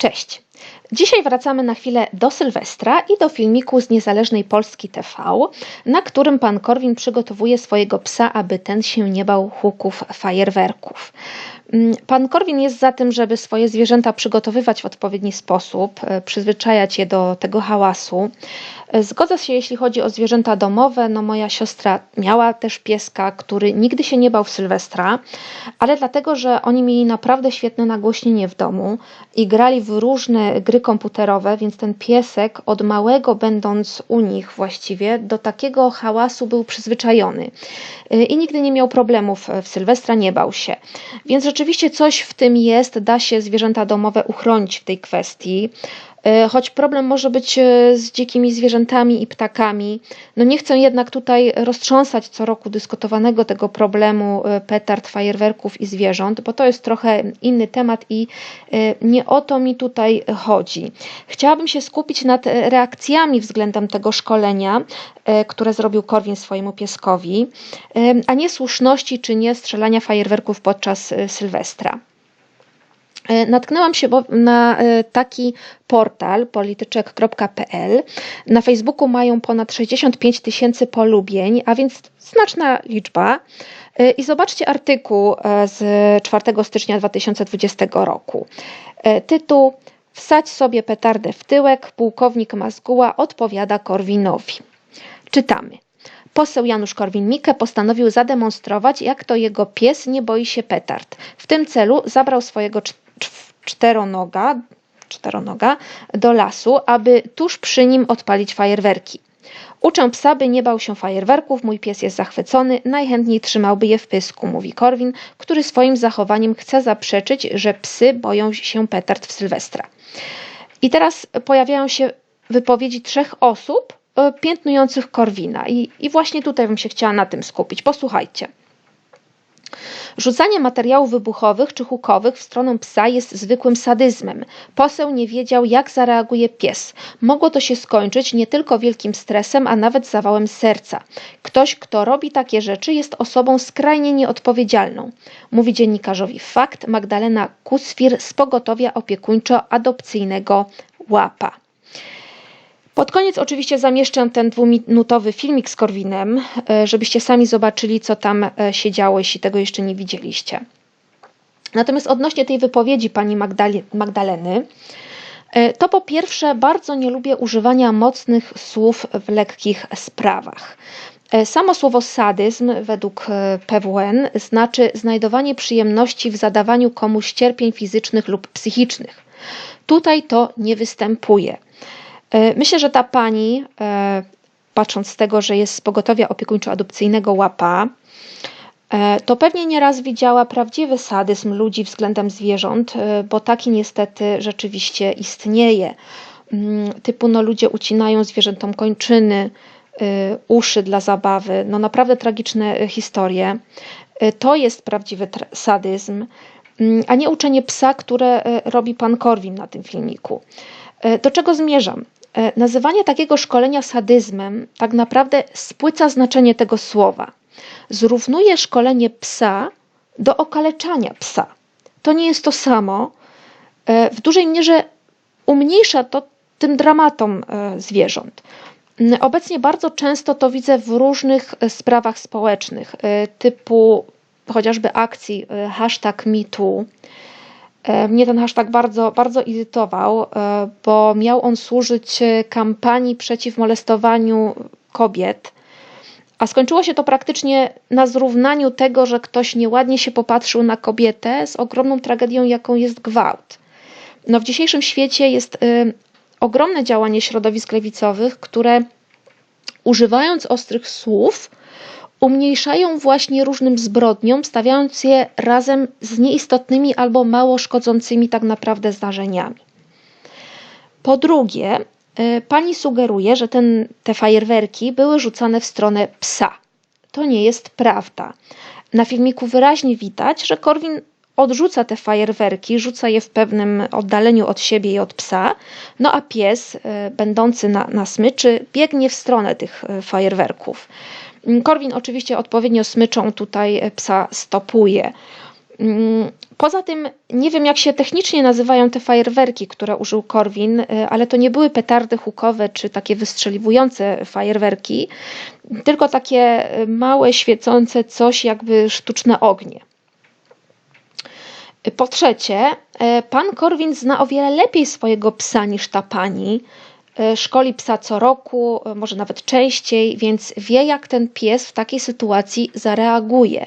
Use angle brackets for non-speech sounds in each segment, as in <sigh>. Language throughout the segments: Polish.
Cześć. Dzisiaj wracamy na chwilę do Sylwestra i do filmiku z Niezależnej Polski TV, na którym pan Korwin przygotowuje swojego psa, aby ten się nie bał huków fajerwerków. Mm, Pan Korwin jest za tym, żeby swoje zwierzęta przygotowywać w odpowiedni sposób, e, przyzwyczajać je do tego hałasu. E, Zgodzę się, jeśli chodzi o zwierzęta domowe. No, moja siostra miała też pieska, który nigdy się nie bał w Sylwestra, ale dlatego, że oni mieli naprawdę świetne nagłośnienie w domu i grali w różne gry komputerowe, więc ten piesek od małego będąc u nich właściwie do takiego hałasu był przyzwyczajony E, i nigdy nie miał problemów w Sylwestra, nie bał się. Więc rzeczywiście coś w tym jest, da się zwierzęta domowe uchronić w tej kwestii. E, Choć problem może być e, z dzikimi zwierzętami i ptakami, no nie chcę jednak tutaj roztrząsać co roku dyskutowanego tego problemu e, petard, fajerwerków i zwierząt, bo to jest trochę inny temat i nie o to mi tutaj chodzi. Chciałabym się skupić nad reakcjami względem tego szkolenia, które zrobił Korwin swojemu pieskowi, a nie słuszności czy nie strzelania fajerwerków podczas Sylwestra. E, Natknęłam się na e, taki portal polityczek.pl. Na Facebooku mają ponad 65 tysięcy polubień, a więc znaczna liczba. E, I zobaczcie artykuł z 4 stycznia 2020 roku. Tytuł Wsadź sobie petardę w tyłek, pułkownik Mazguła odpowiada Korwinowi. Czytamy. Poseł Janusz Korwin-Mikke postanowił zademonstrować, jak to jego pies nie boi się petard. W tym celu zabrał swojego czteronoga, czteronoga do lasu, aby tuż przy nim odpalić fajerwerki. Uczę psa, by nie bał się fajerwerków, mój pies jest zachwycony, najchętniej trzymałby je w pysku, mówi Korwin, który swoim zachowaniem chce zaprzeczyć, że psy boją się petard w Sylwestra. I teraz pojawiają się wypowiedzi trzech osób e, piętnujących Korwina. I, I właśnie tutaj bym się chciała na tym skupić. Posłuchajcie. Rzucanie materiałów wybuchowych czy hukowych w stronę psa jest zwykłym sadyzmem. Poseł nie wiedział, jak zareaguje pies. Mogło to się skończyć nie tylko wielkim stresem, a nawet zawałem serca. Ktoś, kto robi takie rzeczy, jest osobą skrajnie nieodpowiedzialną. Mówi dziennikarzowi Fakt Magdalena Kuswir z pogotowia opiekuńczo-adopcyjnego Łapa. Pod koniec oczywiście zamieszczę ten dwuminutowy filmik z Korwinem, e, żebyście sami zobaczyli, co tam e, się działo, jeśli tego jeszcze nie widzieliście. Natomiast odnośnie tej wypowiedzi pani Magdaleny, e, to po pierwsze bardzo nie lubię używania mocnych słów w lekkich sprawach. Samo słowo sadyzm według PWN znaczy znajdowanie przyjemności w zadawaniu komuś cierpień fizycznych lub psychicznych. Tutaj to nie występuje. E, Myślę, że ta pani, e, patrząc z tego, że jest z pogotowia opiekuńczo-adopcyjnego łapa, e, to pewnie nieraz widziała prawdziwy sadyzm ludzi względem zwierząt, bo taki niestety rzeczywiście istnieje. Mm, Typu no, ludzie ucinają zwierzętom kończyny, uszy dla zabawy. No naprawdę tragiczne historie. To jest prawdziwy sadyzm, mm, a nie uczenie psa, które robi pan Korwin na tym filmiku. Do czego zmierzam? E, Nazywanie takiego szkolenia sadyzmem tak naprawdę spłyca znaczenie tego słowa. Zrównuje szkolenie psa do okaleczania psa. To nie jest to samo. E, W dużej mierze umniejsza to tym dramatom e, zwierząt. Mm, Obecnie bardzo często to widzę w różnych sprawach społecznych, typu chociażby akcji hashtag MeToo. E, Mnie ten hashtag bardzo, bardzo irytował, e, bo miał on służyć e, kampanii przeciw molestowaniu kobiet, a skończyło się to praktycznie na zrównaniu tego, że ktoś nieładnie się popatrzył na kobietę z ogromną tragedią, jaką jest gwałt. No, w dzisiejszym świecie jest y, ogromne działanie środowisk lewicowych, które używając ostrych słów, umniejszają właśnie różnym zbrodniom, stawiając je razem z nieistotnymi albo mało szkodzącymi tak naprawdę zdarzeniami. Po drugie, y, pani sugeruje, że ten, te fajerwerki były rzucane w stronę psa. To nie jest prawda. Na filmiku wyraźnie widać, że Korwin odrzuca te fajerwerki, rzuca je w pewnym oddaleniu od siebie i od psa, no a pies, y, będący na, na smyczy, biegnie w stronę tych y, fajerwerków. Mm, Korwin oczywiście odpowiednio smyczą tutaj e, psa stopuje. Mm, poza tym nie wiem, jak się technicznie nazywają te fajerwerki, które użył Korwin, y, ale to nie były petardy hukowe czy takie wystrzeliwujące fajerwerki, tylko takie y, małe, świecące coś, jakby sztuczne ognie. Po trzecie, pan Korwin zna o wiele lepiej swojego psa niż ta pani. Szkoli psa co roku, może nawet częściej, więc wie, jak ten pies w takiej sytuacji zareaguje.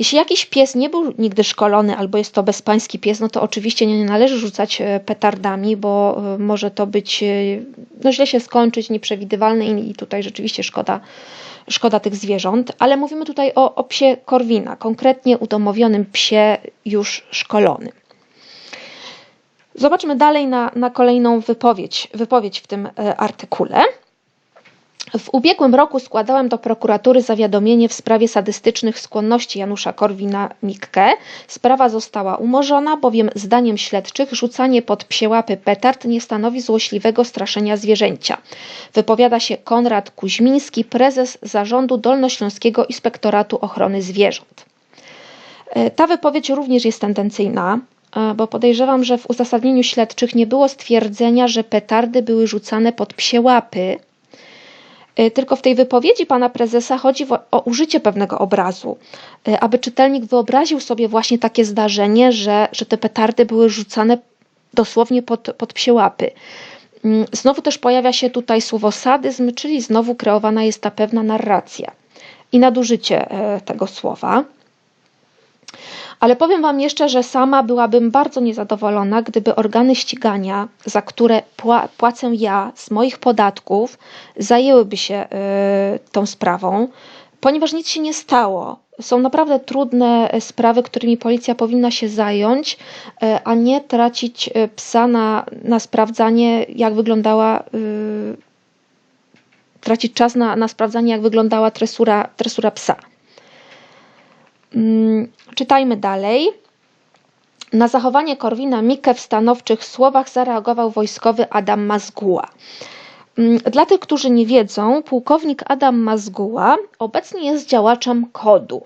Jeśli jakiś pies nie był nigdy szkolony albo jest to bezpański pies, no to oczywiście nie należy rzucać e, petardami, bo e, może to być, e, no źle się skończyć, nieprzewidywalne i tutaj rzeczywiście szkoda, szkoda tych zwierząt, ale mówimy tutaj o, o psie Korwina, konkretnie udomowionym psie już szkolonym. Zobaczmy dalej na, na kolejną wypowiedź, wypowiedź w tym artykule. W ubiegłym roku składałem do prokuratury zawiadomienie w sprawie sadystycznych skłonności Janusza Korwina-Mikke. Sprawa została umorzona, bowiem zdaniem śledczych rzucanie pod psie łapy petard nie stanowi złośliwego straszenia zwierzęcia. Wypowiada się Konrad Kuźmiński, prezes zarządu Dolnośląskiego Inspektoratu Ochrony Zwierząt. E, ta wypowiedź również jest tendencyjna, e, bo podejrzewam, że w uzasadnieniu śledczych nie było stwierdzenia, że petardy były rzucane pod psie łapy, E, tylko w tej wypowiedzi pana prezesa chodzi o użycie pewnego obrazu, e, aby czytelnik wyobraził sobie właśnie takie zdarzenie, że, że te petardy były rzucane dosłownie pod, pod psie łapy. Mm, znowu też pojawia się tutaj słowo sadyzm, czyli znowu kreowana jest ta pewna narracja i nadużycie e, tego słowa. Ale powiem Wam jeszcze, że sama byłabym bardzo niezadowolona, gdyby organy ścigania, za które płacę ja z moich podatków, zajęłyby się y, tą sprawą, ponieważ nic się nie stało. Są naprawdę trudne sprawy, którymi policja powinna się zająć, y, a nie tracić y, psa na, na sprawdzanie, jak wyglądała tracić czas na, na sprawdzanie, jak wyglądała tresura, tresura psa. Mm, czytajmy dalej. Na zachowanie Korwina Mikke w stanowczych słowach zareagował wojskowy Adam Mazguła. Mm, dla tych, którzy nie wiedzą, pułkownik Adam Mazguła obecnie jest działaczem kodu.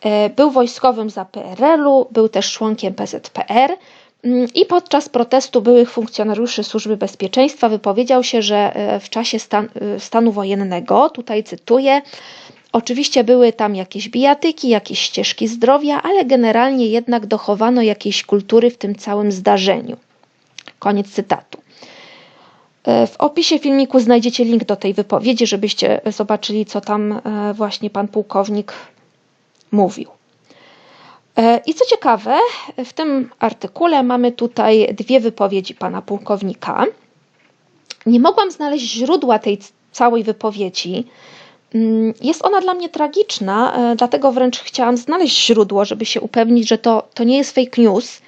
E, był wojskowym za PRL-u, był też członkiem PZPR mm, i podczas protestu byłych funkcjonariuszy Służby Bezpieczeństwa wypowiedział się, że e, w czasie stan, e, stanu wojennego, tutaj cytuję, Oczywiście były tam jakieś bijatyki, jakieś ścieżki zdrowia, ale generalnie jednak dochowano jakiejś kultury w tym całym zdarzeniu. Koniec cytatu. E, w opisie filmiku znajdziecie link do tej wypowiedzi, żebyście zobaczyli, co tam e, właśnie pan pułkownik mówił. E, I co ciekawe, w tym artykule mamy tutaj dwie wypowiedzi pana pułkownika. Nie mogłam znaleźć źródła tej całej wypowiedzi, jest ona dla mnie tragiczna, e, dlatego wręcz chciałam znaleźć źródło, żeby się upewnić, że to, to nie jest fake news.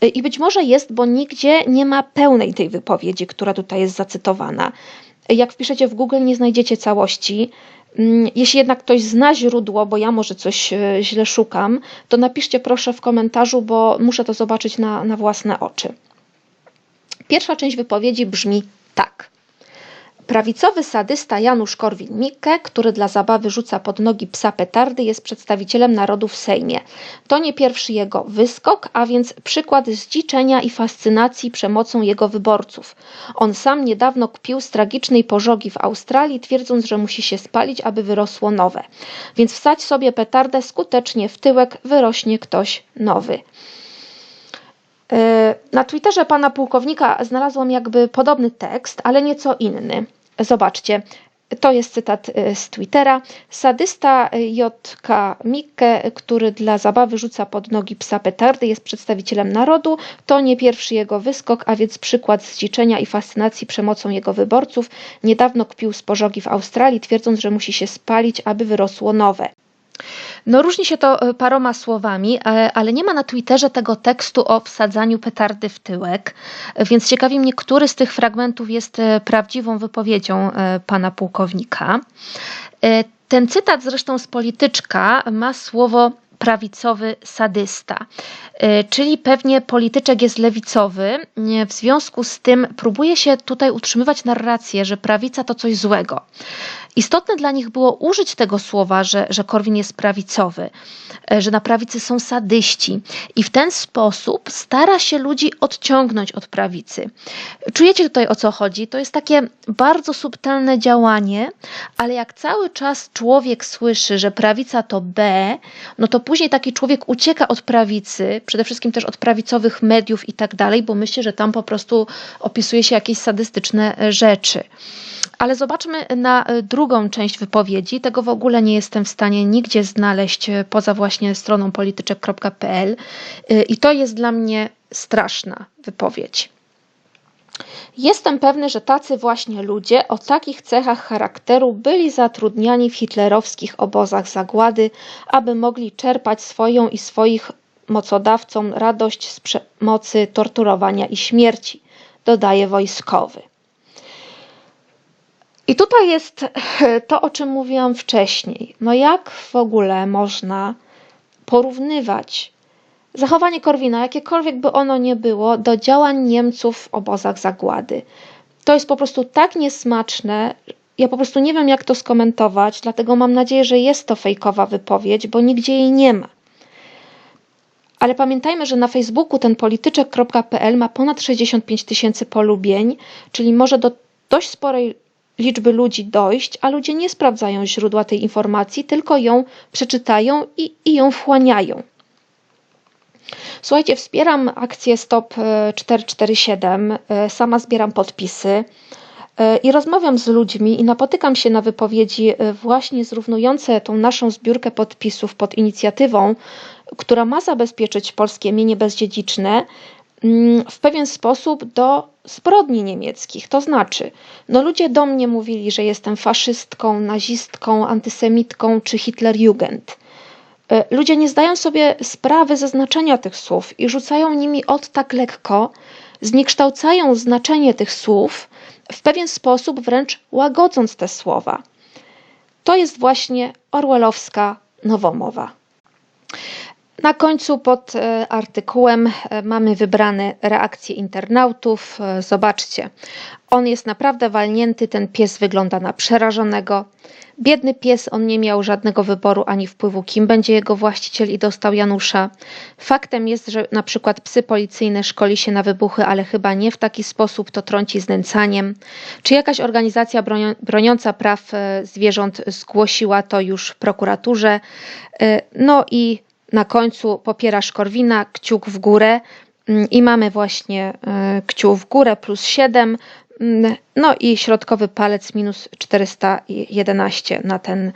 E, I być może jest, bo nigdzie nie ma pełnej tej wypowiedzi, która tutaj jest zacytowana. E, jak wpiszecie w Google, nie znajdziecie całości. Mm, jeśli jednak ktoś zna źródło, bo ja może coś źle szukam, to napiszcie proszę w komentarzu, bo muszę to zobaczyć na, na własne oczy. Pierwsza część wypowiedzi brzmi tak. Prawicowy sadysta Janusz Korwin-Mikke, który dla zabawy rzuca pod nogi psa petardy, jest przedstawicielem narodu w Sejmie. To nie pierwszy jego wyskok, a więc przykład zdziczenia i fascynacji przemocą jego wyborców. On sam niedawno kpił z tragicznej pożogi w Australii, twierdząc, że musi się spalić, aby wyrosło nowe. Więc wsadź sobie petardę skutecznie w tyłek, wyrośnie ktoś nowy. E, na Twitterze pana pułkownika znalazłam jakby podobny tekst, ale nieco inny. Zobaczcie, to jest cytat e, z Twittera. Sadysta J.K. Mikke, który dla zabawy rzuca pod nogi psa petardy, jest przedstawicielem narodu. To nie pierwszy jego wyskok, a więc przykład zdziczenia i fascynacji przemocą jego wyborców. Niedawno kpił z pożogi w Australii, twierdząc, że musi się spalić, aby wyrosło nowe. No różni się to e, paroma słowami, e, ale nie ma na Twitterze tego tekstu o wsadzaniu petardy w tyłek, więc ciekawi mnie, który z tych fragmentów jest e, prawdziwą wypowiedzią pana pułkownika. Ten cytat zresztą z polityczka ma słowo prawicowy sadysta, czyli pewnie polityczek jest lewicowy. W związku z tym próbuje się tutaj utrzymywać narrację, że prawica to coś złego. Istotne dla nich było użyć tego słowa, że, że Korwin jest prawicowy, e, że na prawicy są sadyści i w ten sposób stara się ludzi odciągnąć od prawicy. Czujecie tutaj o co chodzi? To jest takie bardzo subtelne działanie, ale jak cały czas człowiek słyszy, że prawica to B, no to później taki człowiek ucieka od prawicy, przede wszystkim też od prawicowych mediów i tak dalej, bo myśli, że tam po prostu opisuje się jakieś sadystyczne e, rzeczy. Ale zobaczmy na e, drugą część wypowiedzi. Tego w ogóle nie jestem w stanie nigdzie znaleźć e, poza właśnie stroną polityczek.pl i to jest dla mnie straszna wypowiedź. Jestem pewny, że tacy właśnie ludzie o takich cechach charakteru byli zatrudniani w hitlerowskich obozach zagłady, aby mogli czerpać swoją i swoich mocodawcom radość z przemocy, torturowania i śmierci, dodaje wojskowy. I tutaj jest <laughs> to, o czym mówiłam wcześniej. No jak w ogóle można porównywać zachowanie Korwina, jakiekolwiek by ono nie było, do działań Niemców w obozach zagłady? To jest po prostu tak niesmaczne. Ja po prostu nie wiem, jak to skomentować, dlatego mam nadzieję, że jest to fejkowa wypowiedź, bo nigdzie jej nie ma. Ale pamiętajmy, że na Facebooku ten polityczek.pl ma ponad 65 tysięcy polubień, czyli może do dość sporej liczby ludzi dojść, a ludzie nie sprawdzają źródła tej informacji, tylko ją przeczytają i, i ją wchłaniają. Słuchajcie, wspieram akcję Stop 447, sama zbieram podpisy i rozmawiam z ludźmi i napotykam się na wypowiedzi właśnie zrównujące tą naszą zbiórkę podpisów pod inicjatywą, która ma zabezpieczyć polskie mienie bezdziedziczne mm, w pewien sposób do zbrodni niemieckich. To znaczy, no ludzie do mnie mówili, że jestem faszystką, nazistką, antysemitką czy Hitlerjugend. E, ludzie nie zdają sobie sprawy ze znaczenia tych słów i rzucają nimi od tak lekko, zniekształcają znaczenie tych słów w pewien sposób, wręcz łagodząc te słowa. To jest właśnie orwellowska nowomowa. Na końcu pod e, artykułem e, mamy wybrane reakcje internautów. E, zobaczcie, on jest naprawdę walnięty, ten pies wygląda na przerażonego. Biedny pies, on nie miał żadnego wyboru ani wpływu, kim będzie jego właściciel i dostał Janusza. Faktem jest, że na przykład psy policyjne szkoli się na wybuchy, ale chyba nie w taki sposób, to trąci znęcaniem. Czy jakaś organizacja broniąca praw zwierząt zgłosiła to już prokuraturze? No i na końcu popierasz Korwina, kciuk w górę mm, i mamy właśnie e, kciuk w górę plus 7, mm, no i środkowy palec minus 411 na ten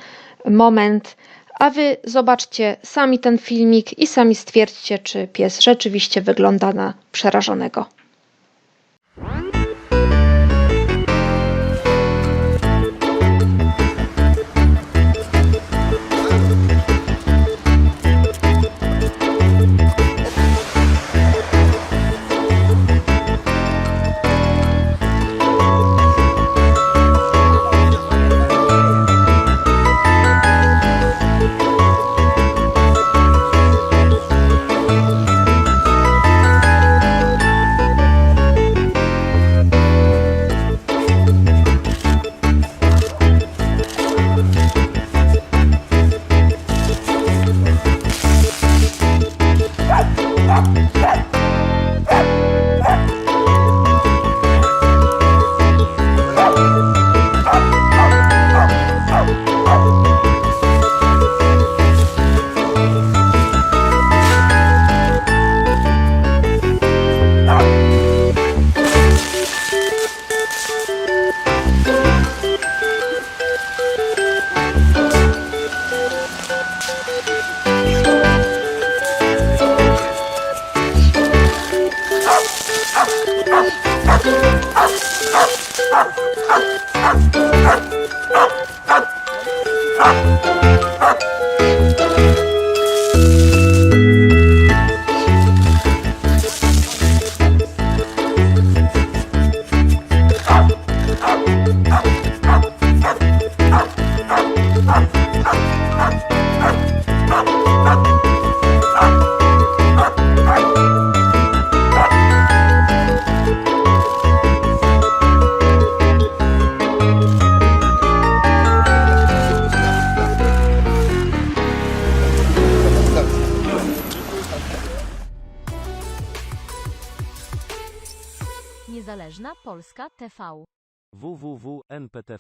moment. A wy zobaczcie sami ten filmik i sami stwierdźcie, czy pies rzeczywiście wygląda na przerażonego. Niezależna Polska TV. www.nptv.pl